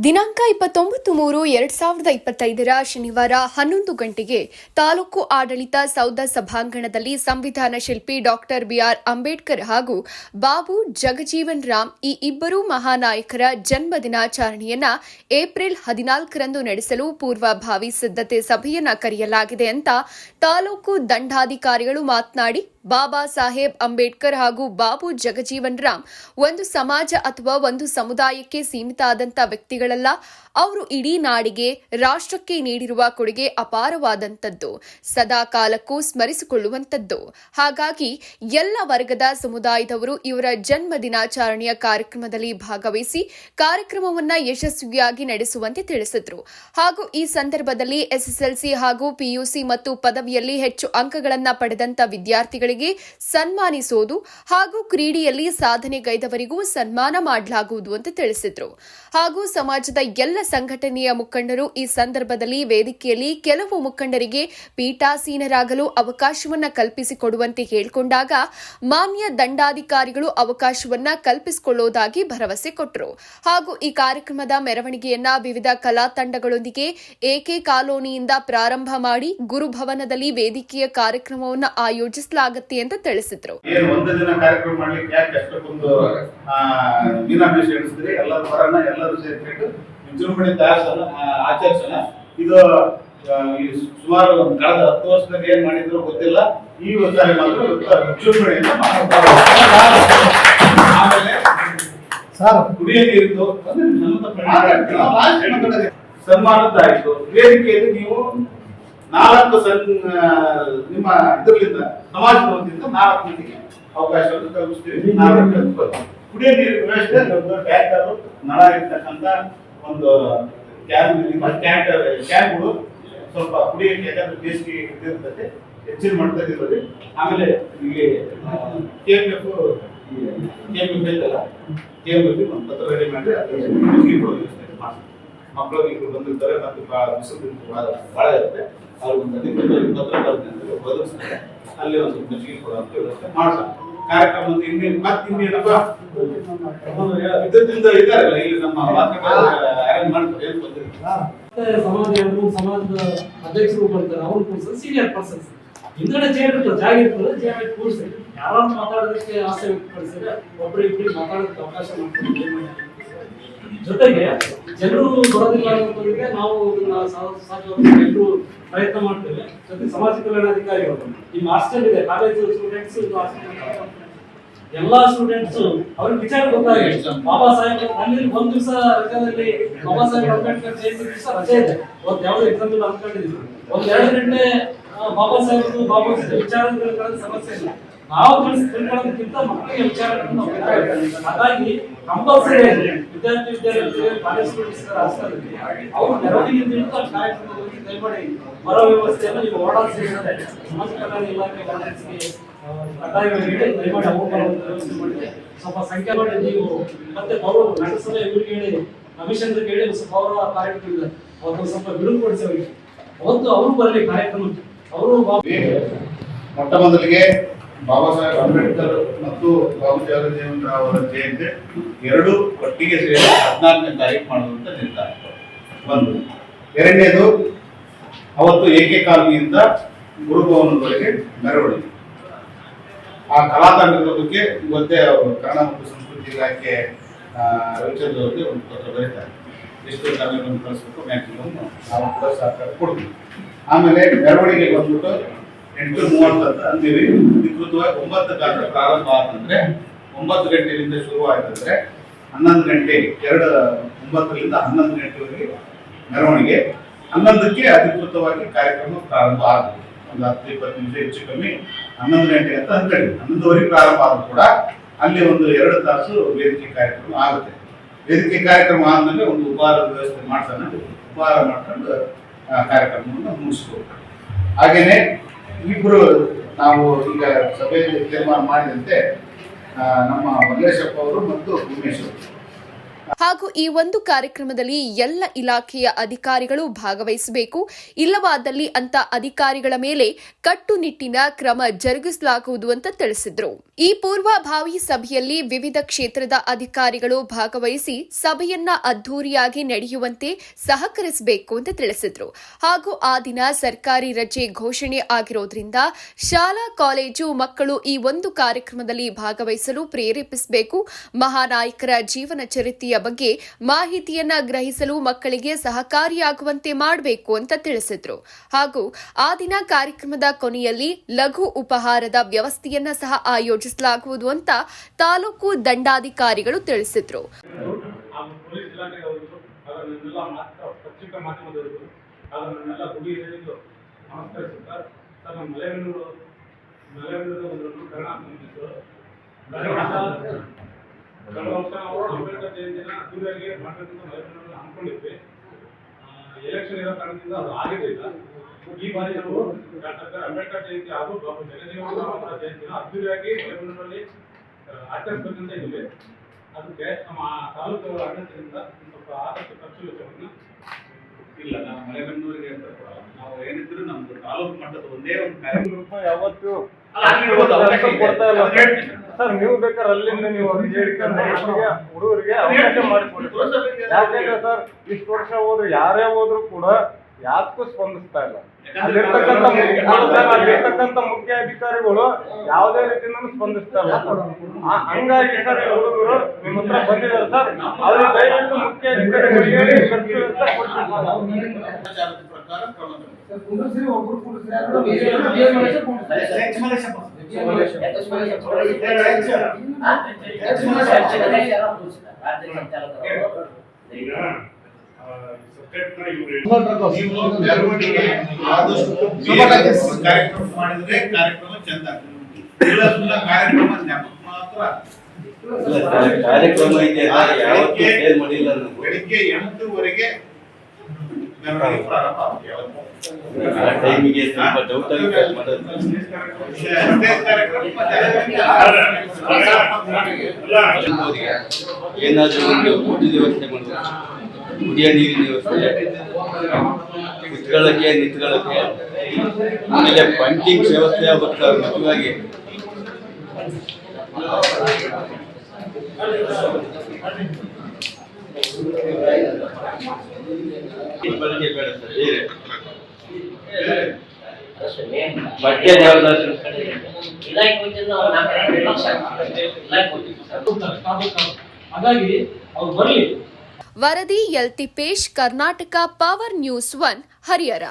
ದಿನಾಂಕ ಇಪ್ಪತ್ತೊಂಬತ್ತು ಮೂರು ಎರಡ್ ಸಾವಿರದ ಇಪ್ಪತ್ತೈದರ ಶನಿವಾರ ಹನ್ನೊಂದು ಗಂಟೆಗೆ ತಾಲೂಕು ಆಡಳಿತ ಸೌಧ ಸಭಾಂಗಣದಲ್ಲಿ ಸಂವಿಧಾನ ಶಿಲ್ಪಿ ಡಾಕ್ಟರ್ ಬಿಆರ್ ಅಂಬೇಡ್ಕರ್ ಹಾಗೂ ಬಾಬು ಜಗಜೀವನ್ ರಾಮ್ ಈ ಇಬ್ಬರು ಮಹಾನಾಯಕರ ಜನ್ಮ ದಿನಾಚರಣೆಯನ್ನ ಏಪ್ರಿಲ್ ಹದಿನಾಲ್ಕರಂದು ನಡೆಸಲು ಪೂರ್ವಭಾವಿ ಸಿದ್ಧತೆ ಸಭೆಯನ್ನ ಕರೆಯಲಾಗಿದೆ ಅಂತ ತಾಲೂಕು ದಂಡಾಧಿಕಾರಿಗಳು ಮಾತನಾಡಿ ಬಾಬಾ ಸಾಹೇಬ್ ಅಂಬೇಡ್ಕರ್ ಹಾಗೂ ಬಾಬು ಜಗಜೀವನ್ ರಾಮ್ ಒಂದು ಸಮಾಜ ಅಥವಾ ಒಂದು ಸಮುದಾಯಕ್ಕೆ ಸೀಮಿತ ಆದಂಥ ವ್ಯಕ್ತಿಗಳಲ್ಲ. ಅವರು ಇಡೀ ನಾಡಿಗೆ, ರಾಷ್ಟ್ರಕ್ಕೆ ನೀಡಿರುವ ಕೊಡುಗೆ ಅಪಾರವಾದಂಥದ್ದು ಸದಾ ಕಾಲಕ್ಕೂ ಸ್ಮರಿಸಿಕೊಳ್ಳುವಂಥದ್ದು ಹಾಗಾಗಿ ಎಲ್ಲ ವರ್ಗದ ಸಮುದಾಯದವರು ಇವರ ಜನ್ಮ ದಿನಾಚರಣೆಯ ಕಾರ್ಯಕ್ರಮದಲ್ಲಿ ಭಾಗವಹಿಸಿ ಕಾರ್ಯಕ್ರಮವನ್ನ ಯಶಸ್ವಿಯಾಗಿ ನಡೆಸುವಂತೆ ತಿಳಿಸಿದರು. ಹಾಗೂ ಈ ಸಂದರ್ಭದಲ್ಲಿ ಎಸ್ಎಸ್ಎಲ್ಸಿ ಹಾಗೂ ಪಿಯುಸಿ ಮತ್ತು ಪದವಿಯಲ್ಲಿ ಹೆಚ್ಚು ಅಂಕಗಳನ್ನು ಪಡೆದಂಥ ವಿದ್ಯಾರ್ಥಿಗಳಿಗೆ ಸನ್ಮಾನಿಸುವುದು ಹಾಗೂ ಕ್ರೀಡೆಯಲ್ಲಿ ಸಾಧನೆಗೈದವರಿಗೂ ಸನ್ಮಾನ ಮಾಡಲಾಗುವುದು ಅಂತ ತಿಳಿಸಿದ್ರು. ಹಾಗೂ ಸಮಾಜದ ಎಲ್ಲ ಸಂಘಟನೆಯ ಮುಖಂಡರು ಈ ಸಂದರ್ಭದಲ್ಲಿ ವೇದಿಕೆಯಲ್ಲಿ ಕೆಲವು ಮುಖಂಡರಿಗೆ ಪೀಠಾಸೀನರಾಗಲು ಅವಕಾಶವನ್ನ ಕಲ್ಪಿಸಿಕೊಡುವಂತೆ ಹೇಳಿಕೊಂಡಾಗ ಮಾನ್ಯ ದಂಡಾಧಿಕಾರಿಗಳು ಅವಕಾಶವನ್ನ ಕಲ್ಪಿಸಿಕೊಳ್ಳುವುದಾಗಿ ಭರವಸೆ ಕೊಟ್ಟರು ಹಾಗೂ ಈ ಕಾರ್ಯಕ್ರಮದ ಮೆರವಣಿಗೆಯನ್ನ ವಿವಿಧ ಕಲಾ ತಂಡಗಳೊಂದಿಗೆ ಎಕೆ ಕಾಲೋನಿಯಿಂದ ಪ್ರಾರಂಭ ಮಾಡಿ ಗುರುಭವನದಲ್ಲಿ ವೇದಿಕೆಯ ಕಾರ್ಯಕ್ರಮವನ್ನು ಆಯೋಜಿಸಲಾಗುತ್ತೆ ಅಂತ ತಿಳಿಸಿದ್ರು. ಏನು ಒಂದು ದಿನ ಕಾರ್ಯಕ್ರಮ ಮಾಡ್ಲಿಕ್ಕೆ ಯಾಕೆ ಅಷ್ಟಕ್ಕೊಂದು ಆ, ದಿನಾಭ್ಯಾಸ ಎಣಿಸಿದ್ರಿ? ಎಲ್ಲರೂ ಬರೋಣ ಎಲ್ಲರೂ ಸೇರ್ಕೊಂಡು ವಿಜೃಂಭಣೆ ತಯಾರಿಸೋಣ ಆಚರಿಸೋಣ. ಇದು ಈ ಸುಮಾರು ಒಂದು ಕಳೆದ ಹತ್ತು ವರ್ಷದಲ್ಲಿ ಏನ್ ಮಾಡಿದ್ರು ಗೊತ್ತಿಲ್ಲ. ಈ ವರ್ಷ ಮಾತ್ರ ವಿಜೃಂಭಣೆಯಿಂದ. ಆಮೇಲೆ ಸರ್ ಕುಡಿಯ ನೀರಿದ್ದು. ಸನ್ಮಾನದ್ದಾಯ್ತು ವೇದಿಕೆಯಲ್ಲಿ ನೀವು ನಾಲ್ಕು ನಿಮ್ಮ ಇದರಿಂದ ಸಮಾಜದ ವತಿಯಿಂದ ನಾಲ್ಕು ಮಂದಿಗೆ ಅವಕಾಶವನ್ನು ಕಲ್ಪಿಸ್ತೀವಿ. ಕುಡಿಯೋ ನೀರಿನ ವ್ಯವಸ್ಥೆ ಟ್ಯಾಂಕರ್ ನಳ ಇರ್ತಕ್ಕಂಥ ಒಂದು ಕ್ಯಾನ್ ಟ್ಯಾಂಕರ್ ಕ್ಯಾನ್ಗಳು ಸ್ವಲ್ಪ ಕುಡಿಯಕ್ಕೆ ಯಾಕಂದ್ರೆ ಬೇಸಿಗೆ ಇರ್ತದೆ ಹೆಚ್ಚಿನ ಮಾಡ್ತಾ ಇರೋದು. ಆಮೇಲೆ ಇಲ್ಲಿ K M F K M F ಐತಲ್ಲ ಕೆ ಎಂ ಎಫ್ ಒಂದು ಪತ್ರ ರೆಡಿ ಮಾಡಿ ಕೊಡೋ ವ್ಯವಸ್ಥೆ ಮಾಡ್ತೀವಿ. ಮಕ್ಕಳು ಈಗ ಬಂದಿರ್ತಾರೆ ಮತ್ತು ಬಾ- ಬಿಸಿಲು ಭಾಳ ಭಾಳ ಇರುತ್ತೆ. ಅಲ್ಲಿ ಒಂದು ಮಜ್ಜಿಗೆ ವ್ಯವಸ್ಥೆ ಮಾಡ್ತಾರೆ ಮತ್ತೆ ಇದರಿಂದ ಇಲ್ಲಿ ನಮ್ಮ ಸಮಾಜದ ಅಧ್ಯಕ್ಷರು ಬರ್ತಾರೆ ಸೀನಿಯರ್ ಪರ್ಸನ್ಸ್ ಚೇರ್ ಜಾಗ ಇರ್ತದೆ ಆಸೆ ವ್ಯಕ್ತಪಡಿಸಿದ್ರೆ ಮಾತಾಡೋದಕ್ಕೆ ಅವಕಾಶ ಜೊತೆಗೆ ಜನರು ಬರೋದಿಲ್ಲ ಅಂತಂದ್ರೆ ನಾವು ಇದನ್ನ ಸಾ- ಎಲ್ಲರೂ ಪ್ರಯತ್ನ ಮಾಡ್ತೇವೆ. ಜೊತೆ ಸಮಾಜ ಕಲ್ಯಾಣಾಧಿಕಾರಿಗಳು ಈ ಹಾಸ್ಟೆಲ್ ಇದೆ ಕಾಲೇಜು ಸ್ಟೂಡೆಂಟ್ಸ್ ಎಲ್ಲಾ ಸ್ಟೂಡೆಂಟ್ಸ್ ಅವ್ರಿಗೆ ವಿಚಾರ ಗೊತ್ತಾಗಿದೆ. ಬಾಬಾ ಸಾಹೇಬ್ ಅಲ್ಲಿ ಒಂದ್ ದಿವಸ ರಜಾದಲ್ಲಿ ಬಾಬಾ ಸಾಹೇಬ್ ಅಂಬೇಡ್ಕರ್ ಜಯಂತಿ ದಿವಸ ರಜೆ ಇದೆ. ಒಂದ್ ಯಾವ್ದು ಎಕ್ಸಾಮ್ ಇಲ್ಲ ಒಂದ್ ಎರಡು ಗಂಟೆ ಬಾಬಾ ಸಾಹೇಬ್ ಬಾಬಾ ವಿಚಾರಗಳ ಸಮಸ್ಯೆ ಇಲ್ಲ. ನಾವು ತಿಳ್ಕೊಳ್ಳೋದಕ್ಕಿಂತ ಮಕ್ಕಳಿಗೆ ನಾವು ಹಾಗಾಗಿ ಕಂಪಲ್ಸರಿ ವಿದ್ಯಾರ್ಥಿ ವಿದ್ಯಾರ್ಥಿಗಳಿಗೆ ಕಾಲೇಜ್ ಅವ್ರು ಆ ಕಾರ್ಯಕ್ರಮದಲ್ಲಿ ದಯಮಾಡಿ ಬರೋ ವ್ಯವಸ್ಥೆಯನ್ನು ನೀವು ಓಡಾಡ್ ಸೇರಿದ್ರೆ ಸಮಾಜ ಇಲಾಖೆ ಗಮನಿಸಿ ಕಡ್ಡಾಯವಾಗಿ ದಯಮಾಡಿ ಅವ್ರು ವ್ಯವಸ್ಥೆ ಮಾಡಿ ಸ್ವಲ್ಪ ಸಂಖ್ಯೆ ಮಾಡಿ ನೀವು ಮತ್ತೆ ಅವರು ನಗರಸಭೆ ಇವ್ರಿಗೆ ಹೇಳಿ ರವಿಚಂದ್ರಗೆ ಹೇಳಿ ಸ್ವಲ್ಪ ಅವರ ಕಾರ್ಯಕ್ರಮ ಅವತ್ತು ಸ್ವಲ್ಪ ಬಿಡುಗಡೆಸಿ ಅವರಿಗೆ. ಅವತ್ತು ಅವರು ಬರಲಿ ಕಾರ್ಯಕ್ರಮಕ್ಕೆ. ಅವರು ಮೊಟ್ಟ ಮೊದಲಿಗೆ ಬಾಬಾ ಸಾಹೇಬ್ ಅಂಬೇಡ್ಕರ್ ಮತ್ತು ಬಾಬು ಜಗಜೀವನ್ ರಾವ್ ಅವರ ಜಯಂತಿ ಎರಡು ಒಟ್ಟಿಗೆ ಸೇರಿ ಹದಿನಾಲ್ಕನೇ ತಾರೀಕು ಮಾಡುವಂತ ನಿರ್ಧಾರ ಒಂದು ಎರಡನೇದು, ಅವತ್ತು ಏಕೆ ಕಾಲನಿಯಿಂದ ಗುರುಭವನದವರೆಗೆ ಮೆರವಣಿಗೆ. ಆ ಕಲಾತಂಡದ ಬಗ್ಗೆ ಇವತ್ತೇ ಅವರು ಕನ್ನಡ ಮತ್ತು ಸಂಸ್ಕೃತಿ ಇಲಾಖೆ ರವಿಚಂದ್ರ ಅವರಿಗೆ ಒಂದು ಪತ್ರ ಬರೀತಾರೆ. ಎಷ್ಟು ತಂಡಗಳನ್ನು ಕಳಿಸ್ಬೇಕು ಮ್ಯಾಕ್ಸಿಮಮ್ ನಾವು ಕೂಡ ಸಹಕಾರ ಕೊಡ್ತೀವಿ. ಆಮೇಲೆ ಮೆರವಣಿಗೆ ಬಂದ್ಬಿಟ್ಟು ಎಂಟು, ಮೂವತ್ತು ಅಂತ ಅಂತೀವಿ. ಅಧಿಕೃತವಾಗಿ ಒಂಬತ್ತು ಗಂಟೆ ಪ್ರಾರಂಭ ಆತಂದ್ರೆ ಒಂಬತ್ತು ಗಂಟೆಯಿಂದ ಶುರು ಆಯ್ತಂದ್ರೆ ಹನ್ನೊಂದು ಗಂಟೆ, ಎರಡು, ಒಂಬತ್ತರಿಂದ ಹನ್ನೊಂದು ಗಂಟೆವರೆಗೆ ಮೆರವಣಿಗೆ. ಹನ್ನೊಂದಕ್ಕೆ ಅಧಿಕೃತವಾಗಿ ಕಾರ್ಯಕ್ರಮ ಪ್ರಾರಂಭ ಆಗುತ್ತೆ. ಒಂದು ಹತ್ತು, ಇಪ್ಪತ್ತು ನಿಮಿಷ ಹೆಚ್ಚು ಕಮ್ಮಿ ಹನ್ನೊಂದು ಗಂಟೆ ಅಂತ ಅಂದ್ಕೊಳ್ಳಿ. ಹನ್ನೊಂದುವರೆಗೆ ಪ್ರಾರಂಭ ಆದ್ರೂ ಕೂಡ ಅಲ್ಲಿ ಒಂದು ಎರಡು ತಾಸು ವೇದಿಕೆ ಕಾರ್ಯಕ್ರಮ ಆಗುತ್ತೆ. ವೇದಿಕೆ ಕಾರ್ಯಕ್ರಮ ಆದ್ಮೇಲೆ ಒಂದು ಉಪಹಾರದ ವ್ಯವಸ್ಥೆ ಮಾಡ್ತಾನೆ. ಉಪಹಾರ ಮಾಡ್ಕೊಂಡು ಕಾರ್ಯಕ್ರಮವನ್ನು ಮುಗಿಸ್ಬೋದು ಹಾಗೇನೆ ಇಬ್ಬರು ನಾವು ಈಗ ಸಭೆಯಲ್ಲಿ ತೀರ್ಮಾನ ಮಾಡಿದಂತೆ ನಮ್ಮ ಮಲ್ಲೇಶಪ್ಪ ಅವರು ಮತ್ತು ಉಮೇಶ್ ಹಾಗೂ ಈ ಒಂದು ಕಾರ್ಯಕ್ರಮದಲ್ಲಿ ಎಲ್ಲ ಇಲಾಖೆಯ ಅಧಿಕಾರಿಗಳು ಭಾಗವಹಿಸಬೇಕು. ಇಲ್ಲವಾದಲ್ಲಿ ಅಂತ ಅಧಿಕಾರಿಗಳ ಮೇಲೆ ಕಟ್ಟುನಿಟ್ಟಿನ ಕ್ರಮ ಜರುಗಿಸಲಾಗುವುದು ಅಂತ ತಿಳಿಸಿದ್ರು. ಈ ಪೂರ್ವಭಾವಿ ಸಭೆಯಲ್ಲಿ ವಿವಿಧ ಕ್ಷೇತ್ರದ ಅಧಿಕಾರಿಗಳು ಭಾಗವಹಿಸಿ ಸಭೆಯನ್ನ ಅದ್ದೂರಿಯಾಗಿ ನಡೆಯುವಂತೆ ಸಹಕರಿಸಬೇಕು ಅಂತ ತಿಳಿಸಿದ್ರು. ಹಾಗೂ ಆ ದಿನ ಸರ್ಕಾರಿ ರಜೆ ಘೋಷಣೆ ಆಗಿರೋದ್ರಿಂದ ಶಾಲಾ, ಕಾಲೇಜು ಮಕ್ಕಳು ಈ ಒಂದು ಕಾರ್ಯಕ್ರಮದಲ್ಲಿ ಭಾಗವಹಿಸಲು ಪ್ರೇರೇಪಿಸಬೇಕು. ಮಹಾನಾಯಕರ ಜೀವನ ಚರಿತ್ರೆಯ ಬಗ್ಗೆ ಮಾಹಿತಿಯನ್ನ ಗ್ರಹಿಸಲು ಮಕ್ಕಳಿಗೆ ಸಹಕಾರಿಯಾಗುವಂತೆ ಮಾಡಬೇಕು ಅಂತ ತಿಳಿಸಿದ್ರು. ಹಾಗೂ ಆ ದಿನ ಕಾರ್ಯಕ್ರಮದ ಕೊನೆಯಲ್ಲಿ ಲಘು ಉಪಹಾರದ ವ್ಯವಸ್ಥೆಯನ್ನ ಸಹ ಆಯೋಜಿಸಲಾಗುವುದು ಅಂತ ತಾಲೂಕು ದಂಡಾಧಿಕಾರಿಗಳು ತಿಳಿಸಿದ್ರು. ನಾವು ಅಂಬೇಡ್ಕರ್ ಜಯಂತಿನ ಅದ್ದೂರಿಯಾಗಿ ಮಾಡಬೇಕು ಅಂತ ಮಲೆಬೆನ್ನೂರು ಅಂದ್ಕೊಂಡಿದ್ವಿ ಎಲೆಕ್ಷನ್ ಇರೋ ಕಾರಣದಿಂದ ಅದು ಆಗಿರಲಿಲ್ಲ ಈ ಬಾರಿ ನಾವು ಡಾಕ್ಟರ್ ಅಂಬೇಡ್ಕರ್ ಜಯಂತಿ ಹಾಗೂ ಬಾಬು ಅವರ ಜಯಂತಿನ ಅದ್ದೂರಿಯಾಗಿ ಇದ್ದೀವಿ ಅದಕ್ಕೆ ನಮ್ಮ ತಾಲೂಕು ಆಡಳಿತದಿಂದ ಸ್ವಲ್ಪ ಆದಷ್ಟು ಖರ್ಚು ವೆಚ್ಚವನ್ನು ಇಲ್ಲ ನಾವು ಮಲೆಬೆನ್ನೂರಿಗೆ ಅಂತ ನಾವು ಏನಿದ್ರು ನಮ್ದು ತಾಲೂಕು ಮಟ್ಟದ ಒಂದೇ ಒಂದು ಕಾರ್ಯಕ್ರಮ ರೂಪಾಯಿ ಯಾವತ್ತು ಸರ್ ನೀವು ಬೇಕಾದ್ರೆ ಅಲ್ಲಿಂದ ನೀವು ಹುಡುಗರಿಗೆ ಅವಕಾಶ ಮಾಡಿಕೊಡಿ. ಯಾಕಂದ್ರೆ ಸರ್ ಇಷ್ಟು ವರ್ಷ ಹೋದ್ರು ಯಾರೇ ಹೋದ್ರು ಕೂಡ ಯಾಕೂ ಸ್ಪಂದಿಸ್ತಾ ಇಲ್ಲ. ಅಲ್ಲಿರ್ತಕ್ಕಂಥ ಮುಖ್ಯ- ಅಲ್ಲಿರ್ತಕ್ಕಂಥ ಮುಖ್ಯ ಅಧಿಕಾರಿಗಳು ಯಾವುದೇ ರೀತಿಯಿಂದ ಸ್ಪಂದಿಸ್ತಾ ಇಲ್ಲ. ಹಂಗಾಗಿ ಸರ್ ಹುಡುಗರು ನಿಮ್ಮ ಹತ್ರ ಬಂದಿದ್ದಾರೆ ಸರ್. ಅವ್ರಿಗೆ ದಯವಿಟ್ಟು ಈಗ ಸಬ್ಜೆಕ್ಟ್ನ ಇವ್ರು ನೀವು ಮೆರವಣಿಗೆ ಆದಷ್ಟು ಬೇಗ ಕಾರ್ಯಕ್ರಮ ಮಾಡಿದ್ರೆ ಕಾರ್ಯಕ್ರಮ ಚಂದ ಇಲ್ಲ ಸುಮ್ಮನೆ ಕಾರ್ಯಕ್ರಮ ಜ್ಞಾಪಕ ಮಾತ್ರ ಇಲ್ಲ ಸರ್, ಕಾರ್ಯಕ್ರಮ ಇದೆ ಯಾವತ್ತೂ ಮಾಡಿಲ್ಲ. ಬೆಳಿಗ್ಗೆ ಎಂಟುವರೆಗೆ ಮೆರವಣಿಗೆ ಪ್ರಾರಂಭ ಆಗುತ್ತೆ ಯಾವತ್ತು. ಆ ಟೈಮಿಗೆ ಸ್ವಲ್ಪ ಡೌಟ್ ಆಗಿ ಕಟ್ ಮಾಡೋದು. ಸ್ಟೇಜ್ ಕಾರ್ಯಕ್ರಮ ಮತ್ತೆ ಅವರಿಗೆ ಏನಾದ್ರೂ ಒಂದು ಊಟದ ವ್ಯವಸ್ಥೆ ಮಾಡಬೇಕು ಕುಡಿಯ ನೀರಿನ ವ್ಯವಸ್ಥೆ. ಕುತ್ಕೊಳ್ಳಕ್ಕೆ ನಿಂತ್ಕೊಳ್ಳಕ್ಕೆ ಆಮೇಲೆ ಪಂಚಿಂಗ್ ವ್ಯವಸ್ಥೆ ಬರ್ತಾರೆ ಮುಖ್ಯವಾಗಿ ಬಳಕೆ ಬೇಡ ಸರ್ ಬೇರೆ ಬಟ್ಟೆ ಯಾವ್ದಾದ್ರು ಹಾಗಾಗಿ ಅವ್ರು ಬರ್ಲಿ ವರದಿ L Tippesh Karnataka power news one Harihar